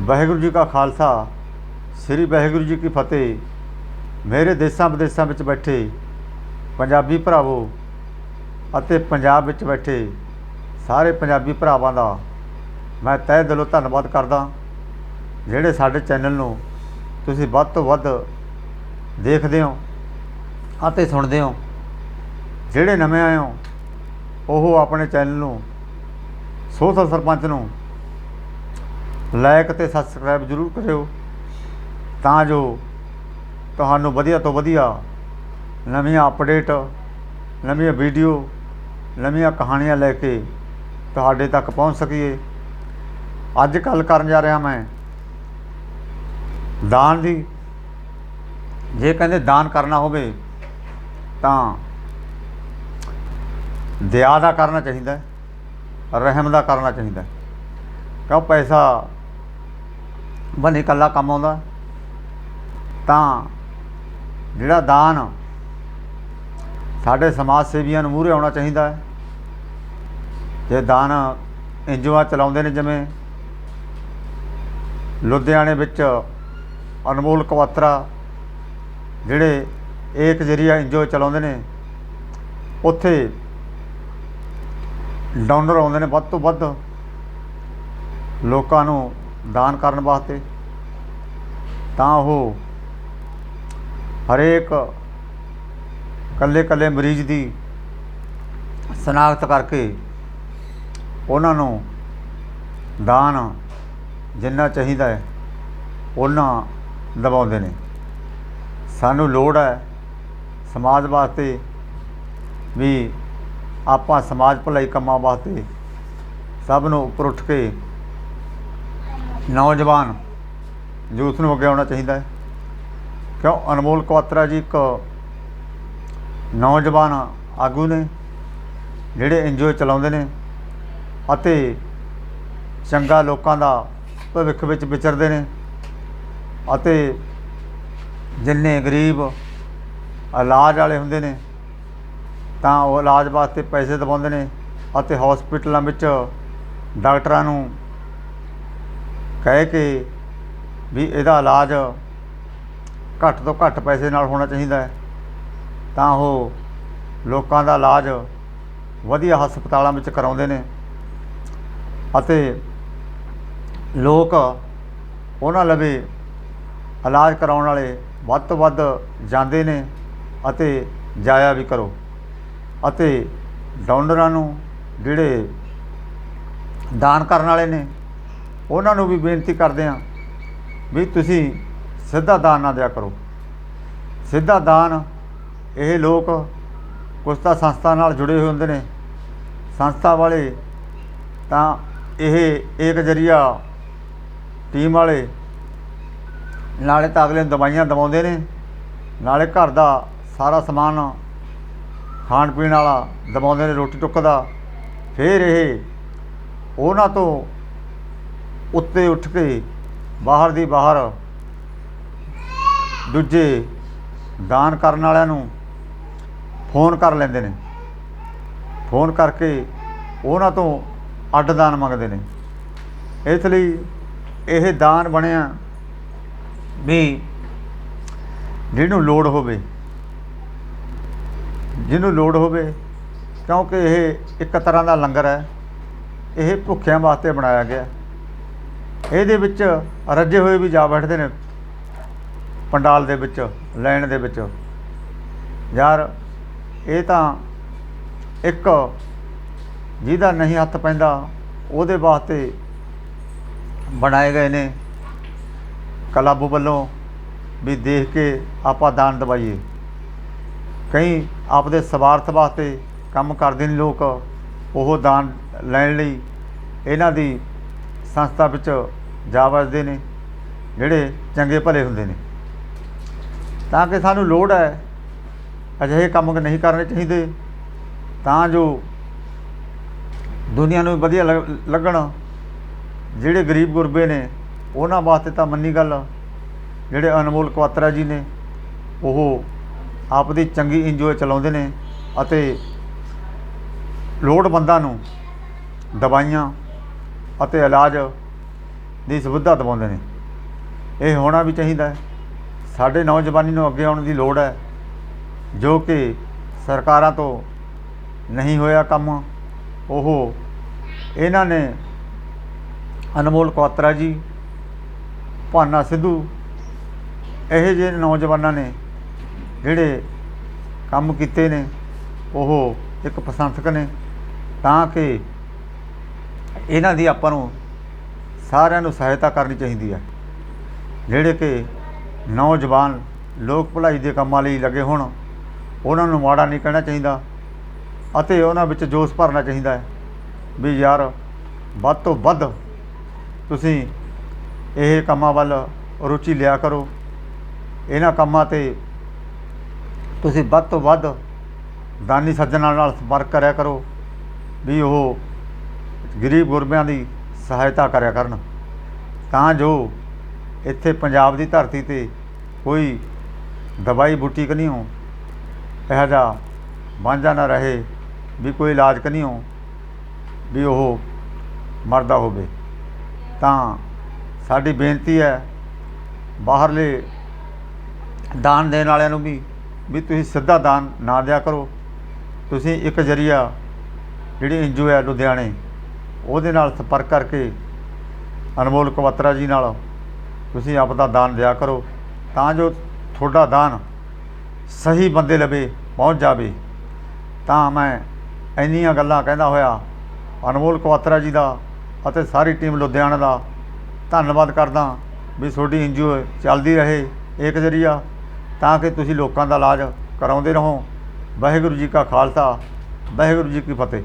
ਵਾਹਿਗੁਰੂ ਜੀ ਕਾ ਖਾਲਸਾ, ਸ੍ਰੀ ਵਾਹਿਗੁਰੂ ਜੀ ਕੀ ਫਤਿਹ। ਮੇਰੇ ਦੇਸਾਂ ਵਿਦੇਸਾਂ ਵਿੱਚ ਬੈਠੇ ਪੰਜਾਬੀ ਭਰਾਵੋ ਅਤੇ ਪੰਜਾਬ ਵਿੱਚ ਬੈਠੇ ਸਾਰੇ ਪੰਜਾਬੀ ਭਰਾਵਾਂ ਦਾ ਮੈਂ ਤਹਿ ਦਿਲੋਂ ਧੰਨਵਾਦ ਕਰਦਾ, ਜਿਹੜੇ ਸਾਡੇ ਚੈਨਲ ਨੂੰ ਤੁਸੀਂ ਵੱਧ ਤੋਂ ਵੱਧ ਦੇਖਦੇ ਹੋ ਅਤੇ ਸੁਣਦੇ ਹੋ। ਜਿਹੜੇ ਨਵੇਂ ਆਏ ਹੋ, ਉਹ ਆਪਣੇ ਚੈਨਲ ਨੂੰ, ਸੋਸ਼ਲ ਸਰਪੰਚ ਨੂੰ ਲਾਇਕ ਤੇ ਸਬਸਕ੍ਰਾਈਬ ਜ਼ਰੂਰ ਕਰਿਓ। ਤਾਂ ਜੋ ਤੁਹਾਨੂੰ ਵਧੀਆ ਤੋਂ ਵਧੀਆ ਨਵੀਆਂ ਅਪਡੇਟ ਨਵੀਆਂ ਵੀਡੀਓ ਨਵੀਆਂ ਕਹਾਣੀਆਂ ਲੈ ਕੇ ਤੁਹਾਡੇ ਤੱਕ ਪਹੁੰਚ ਸਕੀਏ। ਅੱਜ ਕੱਲ ਕਰਨ ਜਾ ਰਿਹਾ ਮੈਂ ਦਾਨ ਦੀ। ਜੇ ਕਹਿੰਦੇ ਦਾਨ ਕਰਨਾ ਹੋਵੇ ਤਾਂ ਦਇਆ ਦਾ ਕਰਨਾ ਚਾਹੀਦਾ ਰਹਿਮ ਦਾ ਕਰਨਾ ਚਾਹੀਦਾ ਹੈ। ਕਿਉਂ ਪੈਸਾ ਬਨੇ ਇਕੱਲਾ ਕੰਮ ਆਉਂਦਾ। ਤਾਂ ਜਿਹੜਾ ਦਾਨ ਸਾਡੇ ਸਮਾਜ ਸੇਵੀਆਂ ਨੂੰ ਮੂਹਰੇ ਆਉਣਾ ਚਾਹੀਦਾ ਹੈ। ਜੇ ਦਾਨ ਇੰਜੂਆ ਚਲਾਉਂਦੇ ਨੇ ਜਿਵੇਂ ਲੁਧਿਆਣੇ ਵਿੱਚ ਅਨਮੋਲ ਕਵਾਤਰਾ ਜਿਹੜੇ ਏਕ ਜਰੀਆ ਇੰਜੋ ਚਲਾਉਂਦੇ ਨੇ, ਉੱਥੇ ਡੋਨਰ ਆਉਂਦੇ ਨੇ ਵੱਧ ਤੋਂ ਵੱਧ। ਲੋਕਾਂ ਨੂੰ ਦਾਨ ਕਰਨ ਵਾਸਤੇ। ਤਾਂ ਉਹ ਹਰੇਕ ਕੱਲੇ ਕੱਲੇ ਮਰੀਜ਼ ਦੀ ਸ਼ਨਾਖਤ ਕਰਕੇ ਉਹਨਾਂ ਨੂੰ ਦਾਨ ਜਿੰਨਾ ਚਾਹੀਦਾ ਹੈ ਉਹਨਾਂ ਦਬਾਉਂਦੇ ਨੇ। ਸਾਨੂੰ ਲੋੜ ਹੈ ਸਮਾਜ ਵਾਸਤੇ ਵੀ ਆਪਾਂ ਸਮਾਜ ਭਲਾਈ ਕੰਮਾਂ ਵਾਸਤੇ ਸਭ ਨੂੰ ਉੱਪਰ ਉੱਠ ਕੇ ਨੌਜਵਾਨ ਯੂਥ ਨੂੰ ਅੱਗੇ ਆਉਣਾ ਚਾਹੀਦਾ ਹੈ। ਕਿਉਂ? ਅਨਮੋਲ ਕੁਆਤਰਾ ਜੀ ਇੱਕ ਨੌਜਵਾਨ ਆਗੂ ਨੇ, ਜਿਹੜੇ ਐਨਜੀਓ ਚਲਾਉਂਦੇ ਨੇ ਅਤੇ ਚੰਗਾ ਲੋਕਾਂ ਦਾ ਭਵਿੱਖ ਵਿੱਚ ਵਿਚਰਦੇ ਨੇ ਅਤੇ ਜਿੰਨੇ ਗਰੀਬ ਇਲਾਜ ਵਾਲੇ ਹੁੰਦੇ ਨੇ, ਤਾਂ ਉਹ ਇਲਾਜ ਵਾਸਤੇ ਪੈਸੇ ਦਵਾਉਂਦੇ ਨੇ ਅਤੇ ਹਸਪੀਟਲਾਂ ਵਿੱਚ ਡਾਕਟਰਾਂ ਨੂੰ ਕਹਿ ਕੇ ਵੀ ਇਹਦਾ ਇਲਾਜ ਘੱਟ ਤੋਂ ਘੱਟ ਪੈਸੇ ਨਾਲ ਹੋਣਾ ਚਾਹੀਦਾ ਹੈ। ਤਾਂ ਉਹ ਲੋਕਾਂ ਦਾ ਇਲਾਜ ਵਧੀਆ ਹਸਪਤਾਲਾਂ ਵਿੱਚ ਕਰਾਉਂਦੇ ਨੇ ਅਤੇ ਲੋਕ ਉਹਨਾਂ ਲਵੇ ਇਲਾਜ ਕਰਾਉਣ ਵਾਲੇ ਵੱਧ ਤੋਂ ਵੱਧ ਜਾਂਦੇ ਨੇ ਅਤੇ ਜਾਇਆ ਵੀ ਕਰੋ। ਅਤੇ ਡੋਨਰਾਂ ਨੂੰ ਜਿਹੜੇ ਦਾਨ ਕਰਨ ਵਾਲੇ ਨੇ ਉਹਨਾਂ ਨੂੰ ਵੀ ਬੇਨਤੀ ਕਰਦੇ ਹਾਂ ਵੀ ਤੁਸੀਂ ਸਿੱਧਾ ਦਾਨ ਨਾ ਦਿਆ ਕਰੋ। ਸਿੱਧਾ ਦਾਨ, ਇਹ ਲੋਕ ਕੁਛ ਤਾਂ ਸੰਸਥਾ ਨਾਲ ਜੁੜੇ ਹੋਏ ਹੁੰਦੇ ਨੇ। ਸੰਸਥਾ ਵਾਲੇ ਤਾਂ ਇਹ ਇੱਕ ਜਰੀਆ ਟੀਮ ਵਾਲੇ ਨਾਲੇ ਤਾਂ ਅਗਲੇ ਨੂੰ ਦਵਾਈਆਂ ਦਵਾਉਂਦੇ ਨੇ, ਨਾਲੇ ਘਰ ਦਾ ਸਾਰਾ ਸਮਾਨ ਖਾਣ ਪੀਣ ਵਾਲਾ ਦਵਾਉਂਦੇ ਨੇ ਰੋਟੀ ਟੁੱਕ ਦਾ ਫਿਰ ਇਹ ਉਹਨਾਂ ਤੋਂ ਉੱਤੇ ਉੱਠ ਕੇ ਬਾਹਰ ਦੀ ਬਾਹਰ ਦੂਜੇ ਦਾਨ ਕਰਨ ਵਾਲਿਆਂ ਨੂੰ ਫੋਨ ਕਰ ਲੈਂਦੇ ਨੇ। ਫੋਨ ਕਰਕੇ ਉਹਨਾਂ ਤੋਂ ਅੱਡ ਦਾਨ ਮੰਗਦੇ ਨੇ। ਇਸ ਲਈ ਇਹ ਦਾਨ ਬਣਿਆ ਵੀ ਜਿਹਨੂੰ ਲੋੜ ਹੋਵੇ, ਜਿਹਨੂੰ ਲੋੜ ਹੋਵੇ, ਕਿਉਂਕਿ ਇਹ ਇੱਕ ਤਰ੍ਹਾਂ ਦਾ ਲੰਗਰ ਹੈ। ਇਹ ਭੁੱਖਿਆਂ ਵਾਸਤੇ ਬਣਾਇਆ ਗਿਆ। ਇਹਦੇ ਵਿੱਚ ਰੱਜੇ ਹੋਏ ਵੀ ਜਾ ਬੈਠਦੇ ਨੇ, ਪੰਡਾਲ ਦੇ ਵਿੱਚ, ਲਾਈਨ ਦੇ ਵਿੱਚ। ਯਾਰ, ਇਹ ਤਾਂ ਇੱਕ ਜਿਹਦਾ ਨਹੀਂ ਹੱਥ ਪੈਂਦਾ, ਉਹਦੇ ਵਾਸਤੇ ਬਣਾਏ ਗਏ ਨੇ ਕਲੱਬ ਵੱਲੋਂ ਵੀ ਦੇਖ ਕੇ ਆਪਾਂ ਦਾਨ ਦਵਾਈਏ। ਕਈ ਆਪਦੇ ਸਵਾਰਥ ਵਾਸਤੇ ਕੰਮ ਕਰਦੇ ਨੇ ਲੋਕ, ਉਹ ਦਾਨ ਲੈਣ ਲਈ ਇਹਨਾਂ ਦੀ ਸੰਸਥਾ ਵਿੱਚ ਜਾ ਵੱਜਦੇ ਨੇ, ਜਿਹੜੇ ਚੰਗੇ ਭਲੇ ਹੁੰਦੇ ਨੇ। ਤਾਂ ਕਿ ਸਾਨੂੰ ਲੋੜ ਹੈ, ਅਜਿਹੇ ਕੰਮ ਨਹੀਂ ਕਰਨੇ ਚਾਹੀਦੇ। ਤਾਂ ਜੋ ਦੁਨੀਆ ਨੂੰ ਵਧੀਆ ਲੱਗ- ਲੱਗਣ। ਜਿਹੜੇ ਗਰੀਬ ਗੁਰਬੇ ਨੇ, ਉਹਨਾਂ ਵਾਸਤੇ ਤਾਂ ਮੰਨੀ ਗੱਲ, ਜਿਹੜੇ ਅਨਮੋਲ ਕਵਾਤਰਾ ਜੀ ਨੇ, ਉਹ ਆਪਦੀ ਚੰਗੀ ਇੰਜੋਏ ਚਲਾਉਂਦੇ ਨੇ ਅਤੇ ਲੋੜਵੰਦਾਂ ਨੂੰ ਦਵਾਈਆਂ ਅਤੇ ਇਲਾਜ ਦੀ ਸੁਵਿਧਾ ਦਿਵਾਉਂਦੇ ਨੇ। ਇਹ ਹੋਣਾ ਵੀ ਚਾਹੀਦਾ ਹੈ। ਸਾਡੇ ਨੌਜਵਾਨੀ ਨੂੰ ਅੱਗੇ ਆਉਣ ਦੀ ਲੋੜ ਹੈ, ਜੋ ਕਿ ਸਰਕਾਰਾਂ ਤੋਂ ਨਹੀਂ ਹੋਇਆ ਕੰਮ। ਉਹ ਇਹਨਾਂ ਨੇ ਅਨਮੋਲ ਕੁਆਤਰਾ ਜੀ, ਭਾਨਾ ਸਿੱਧੂ, ਇਹੋ ਜਿਹੇ ਨੌਜਵਾਨਾਂ ਨੇ ਜਿਹੜੇ ਕੰਮ ਕੀਤੇ ਨੇ। ਉਹ ਇੱਕ ਪ੍ਰਸ਼ੰਸਕ ਨੇ, ਤਾਂ ਕਿ ਇਹਨਾਂ ਦੀ ਆਪਾਂ ਨੂੰ ਸਾਰਿਆਂ ਨੂੰ ਸਹਾਇਤਾ ਕਰਨੀ ਚਾਹੀਦੀ ਹੈ ਜਿਹੜੇ ਕਿ ਨੌਜਵਾਨ ਲੋਕ ਭਲਾਈ ਦੇ ਕੰਮਾਂ ਲਈ ਲੱਗੇ ਹੋਣ, ਉਹਨਾਂ ਨੂੰ ਮਾੜਾ ਨਹੀਂ ਕਹਿਣਾ ਚਾਹੀਦਾ ਅਤੇ ਉਹਨਾਂ ਵਿੱਚ ਜੋਸ਼ ਭਰਨਾ ਚਾਹੀਦਾ ਹੈ ਵੀ ਯਾਰ ਵੱਧ ਤੋਂ ਵੱਧ ਤੁਸੀਂ ਇਹ ਕੰਮਾਂ ਵੱਲ ਰੁਚੀ ਲਿਆ ਕਰੋ। ਇਹਨਾਂ ਕੰਮਾਂ ਤੇ ਤੁਸੀਂ ਵੱਧ ਤੋਂ ਵੱਧ ਦਾਨੀ ਸੱਜਣਾਂ ਨਾਲ ਸੰਪਰਕ ਕਰਿਆ ਕਰੋ ਵੀ ਉਹ ਗਰੀਬ ਗੁਰਬਿਆਂ ਦੀ ਸਹਾਇਤਾ ਕਰਿਆ ਕਰਨ। ਤਾਂ ਜੋ ਇੱਥੇ ਪੰਜਾਬ ਦੀ ਧਰਤੀ ਤੇ ਕੋਈ ਦਵਾਈ ਬੂਟੀ ਨਹੀਂ ਹੋ, ਇਹੋ ਜਿਹਾ ਵਾਂਝਾ ਨਾ ਰਹੇ ਵੀ ਕੋਈ ਇਲਾਜ ਨਹੀਂ ਹੋ, ਵੀ ਉਹ ਮਰਦਾ ਹੋਵੇ। ਤਾਂ ਸਾਡੀ ਬੇਨਤੀ ਹੈ ਬਾਹਰਲੇ ਦਾਨ ਦੇਣ ਵਾਲਿਆਂ ਨੂੰ ਵੀ ਵੀ ਤੁਸੀਂ ਸਿੱਧਾ ਦਾਨ ਨਾ ਦਿਆ ਕਰੋ। ਤੁਸੀਂ ਇੱਕ ਜਰੀਆ ਜਿਹੜੀ ਐਨਜੀਓ ਹੈ ਲੁਧਿਆਣੇ ਉਹਦੇ ਨਾਲ ਸੰਪਰਕ ਕਰਕੇ ਅਨਮੋਲ ਕਵਤਰਾ ਜੀ ਨਾਲ ਤੁਸੀਂ ਆਪਦਾ ਦਾਨ ਦਿਆ ਕਰੋ। ਤਾਂ ਜੋ ਤੁਹਾਡਾ ਦਾਨ ਸਹੀ ਬੰਦੇ ਲਵੇ, ਪਹੁੰਚ ਜਾਵੇ। ਤਾਂ ਮੈਂ ਇੰਨੀਆਂ ਗੱਲਾਂ ਕਹਿੰਦਾ ਹੋਇਆ, ਅਨਮੋਲ ਕਵਤਰਾ ਜੀ ਦਾ ਅਤੇ ਸਾਰੀ ਟੀਮ ਲੁਧਿਆਣਾ ਦਾ ਧੰਨਵਾਦ ਕਰਦਾ ਵੀ ਤੁਹਾਡੀ ਐਨਜੀਓ ਚੱਲਦੀ ਰਹੇ ਇੱਕ ਜਰੀਆ ਤਾਂ ਕਿ ਤੁਸੀਂ ਲੋਕਾਂ ਦਾ ਇਲਾਜ ਕਰਾਉਂਦੇ ਰਹੋ। ਵਾਹਿਗੁਰੂ ਜੀ ਕਾ ਖਾਲਸਾ, ਵਾਹਿਗੁਰੂ ਜੀ ਕੀ ਫਤਿਹ।